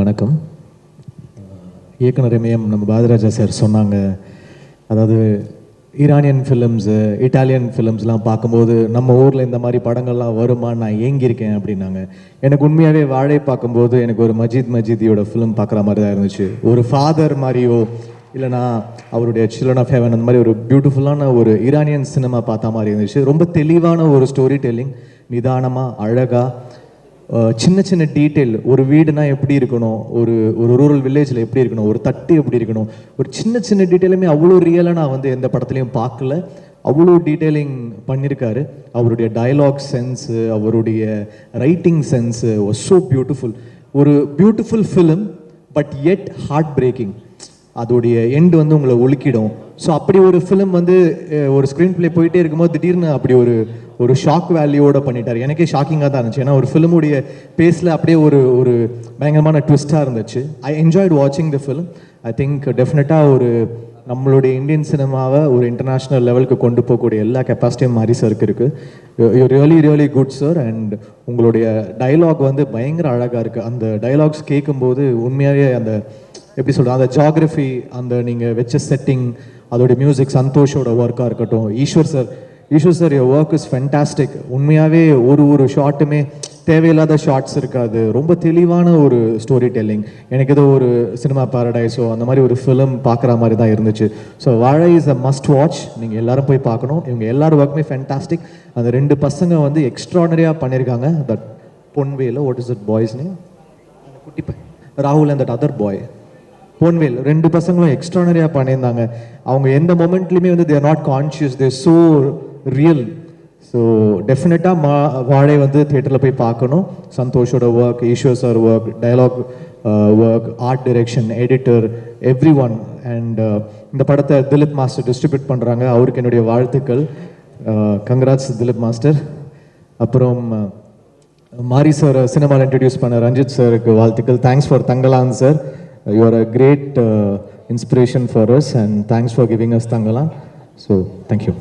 வணக்கம். இயக்குனர் இமயம் நம்ம பாரதிராஜா சார் சொன்னாங்க. அதாவது ஈரானியன் ஃபிலிம்ஸு இட்டாலியன் ஃபிலிம்ஸ்லாம் பார்க்கும்போது நம்ம ஊரில் இந்த மாதிரி படங்கள்லாம் வருமா நான் ஏங்கியிருக்கேன் அப்படின்னாங்க. எனக்கு உண்மையாகவே வாழை பார்க்கும்போது எனக்கு ஒரு மஜித் மஜிதியோட ஃபிலிம் பார்க்குற மாதிரி தான் இருந்துச்சு. ஒரு ஃபாதர் மாதிரியோ இல்லைனா அவருடைய சில்ட்ரன் ஆஃப் ஹெவன் அந்த மாதிரி ஒரு பியூட்டிஃபுல்லான ஒரு ஈரானியன் சினிமா பார்த்த மாதிரி இருந்துச்சு. ரொம்ப தெளிவான ஒரு ஸ்டோரி டெல்லிங் நிதானமாக அழகாக சின்ன சின்ன டீட்டெயில் ஒரு வீடுனா எப்படி இருக்கணும்? ஒரு ஒரு ரூரல் வில்லேஜில் எப்படி இருக்கணும்? ஒரு தட்டு எப்படி இருக்கணும்? ஒரு சின்ன சின்ன டீட்டெயிலுமே அவ்வளோ ரியலாக நான் வந்து எந்த படத்துலையும் பார்க்கல. அவ்வளோ டீட்டெயிலிங் பண்ணியிருக்காரு அவருடைய டயலாக் சென்ஸு அவருடைய ரைட்டிங் சென்ஸு ஸோ பியூட்டிஃபுல் ஒரு beautiful film but it heart breaking அதோடைய எண்ட் வந்து உங்களை ஒழுக்கிடும். ஸோ அப்படி ஒரு ஃபிலிம் வந்து ஒரு ஸ்க்ரீன் பிளே போயிட்டே இருக்கும்போது திடீர்னு அப்படி ஒரு ஒரு ஷாக் வேல்யூவோட பண்ணிட்டார். எனக்கே ஷாக்கிங்காக தான் இருந்துச்சு. ஏன்னா ஒரு ஃபிலிமுடைய பேஸில் அப்படியே ஒரு ஒரு பயங்கரமான ட்விஸ்ட்டாக இருந்துச்சு. ஐ என்ஜாய்டு வாட்சிங் த ஃபிலிம் ஐ திங்க் டெஃபினட்டாக ஒரு நம்மளுடைய இந்தியன் சினிமாவை ஒரு இன்டர்நேஷ்னல் லெவலுக்கு கொண்டு போகக்கூடிய எல்லா கெப்பாசிட்டியும் மாதிரி சருக்கு இருக்குது really really good sir and உங்களுடைய டயலாக் வந்து பயங்கர அழகாக இருக்குது அந்த டைலாக்ஸ் கேட்கும்போது உண்மையாகவே அந்த எப்படி சொல்கிறது அந்த ஜாகிரஃபி அந்த நீங்கள் வச்ச செட்டிங் அதோடைய மியூசிக் சந்தோஷோட ஒர்க்காக இருக்கட்டும். Eswar sir Eswar sir your work is fantastic உண்மையாகவே ஒரு ஒரு ஷாட்டுமே தேவையில்லாத ஷார்ட்ஸ் இருக்காது. ரொம்ப தெளிவான ஒரு ஸ்டோரி டெல்லிங் எனக்கு ஏதோ ஒரு சினிமா பாரடைஸோ அந்த மாதிரி ஒரு ஃபிலிம் பார்க்குற மாதிரி தான் இருந்துச்சு. ஸோ வாழை இஸ் அ மஸ்ட் வாட்ச் நீங்கள் எல்லாரும் போய் பார்க்கணும். இவங்க எல்லார் ஒர்க்குமே ஃபென்டாஸ்டிக் அந்த ரெண்டு பசங்க வந்து எக்ஸ்ட்ரானரியாக பண்ணியிருக்காங்க. That பொன்வேல what is it boy's name அந்த குட்டி ராகுல் and that other boy Ponvel ரெண்டு பசங்களும் எக்ஸ்ட்ரானரியாக பண்ணியிருந்தாங்க. அவங்க எந்த மொமெண்ட்லையுமே வந்து they're not conscious there so real so டெஃபினட்டாக மா வாழை வந்து தேட்டரில் போய் பார்க்கணும். சந்தோஷோட work Eswar sir work dialogue work art direction editor everyone and இந்த படத்தை திலீப் மாஸ்டர் டிஸ்ட்ரிபியூட் பண்ணுறாங்க அவருக்கு என்னுடைய வாழ்த்துக்கள். Uh, congrats Dileep master. அப்புறம் uh, மாரி சார் சினிமாவில் இன்ட்ரடியூஸ் பண்ண ரஞ்சித் சாருக்கு வாழ்த்துக்கள். Thanks for Thangalaan sir you are a great inspiration for us and thanks for giving us Thangalaan so thank you